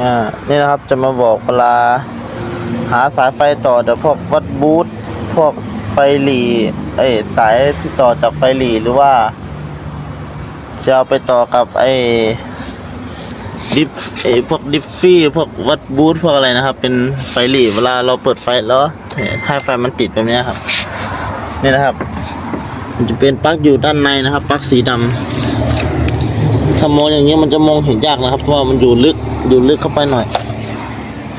อ่านี่นะครับจะมาบอกเวลาหาสายไฟต่อเดี๋ยวพวกวัดบูทพวกไฟหลีเอ้สายที่ต่อจากไฟหลีหรือว่า จะเอาไปต่อกับไอ้ดิฟไอ้พวกดิฟฟี่พวกวัดบูทพวกอะไรนะครับ เป็นไฟหลีเวลาเราเปิดไฟแล้วถ้าไฟมันติดแบบนี้ครับนี่นะครับ มันจะเป็นปลั๊กอยู่ด้านในนะครับปลั๊กสีดำ ถ้ามองอย่างเงี้ยมันจะมองเห็นยากนะครับเพราะว่ามันอยู่ลึกอยู่ลึกเข้าไปหน่อย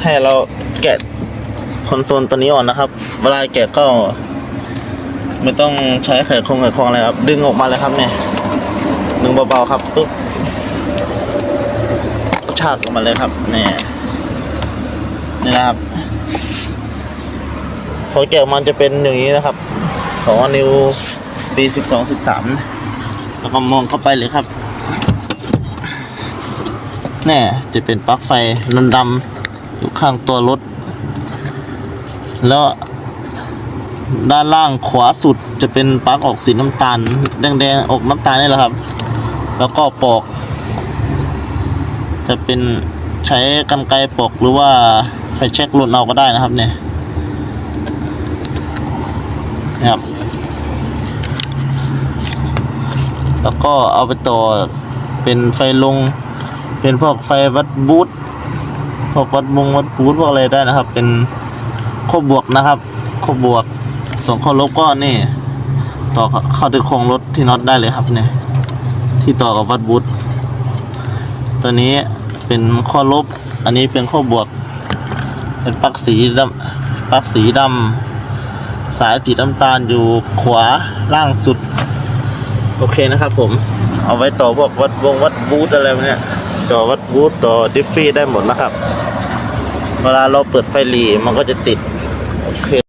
ให้เราแกะคอนโซลตัวนี้ออกนะครับ เวลาแกะก็ ไม่ต้องใช้ไขควงไขควงอะไรครับ ดึงออกมาเลยครับเนี่ยดึงเบาๆครับปุ๊บกระชากออกมาเลยครับเนี่ยนี่นะครับพอแกะออกมันจะเป็นอย่างนี้นะครับของนิว B สิบสองสิบสามแล้วก็มองเข้าไปเลยครับ แน่จะเป็นปลั๊กไฟนันดำๆอยู่ข้างตัวรถ แล้วด้านล่างขวาสุดจะเป็นปลั๊กออกสีน้ำตาล แดงๆออกน้ำตาลนี่แหละครับ แล้วก็ปอก จะเป็นใช้กันไกรปอกหรือว่าไฟแช็กหลุดเอาก็ได้นะครับเนี่ยนะครับ แล้วก็เอาไปต่อเป็นไฟลง เป็นพวกไฟวัดบูทพวกวัดมงวัดบูทพวกอะไรได้นะครับ เป็นข้อบวกนะครับข้อบวกส่วนข้อลบก็นี่ ต่อเข้าด้วยโครงรถที่น็อตได้เลยครับเนี่ยที่ต่อกับวัดบูทตัวนี้เป็นข้อลบ อันนี้เป็นข้อบวก เป็นปลั๊กสีดำปลั๊กสีดำสายสีน้ำตาลอยู่ขวาล่างสุด โอเคนะครับผม เอาไว้ต่อพวกวัดวงวัดบูธอะไรเนี้ย ต่อวัดวูดต่อดิฟฟี่ได้หมดนะครับ เวลาเราเปิดไฟหลีมันก็จะติดโอเค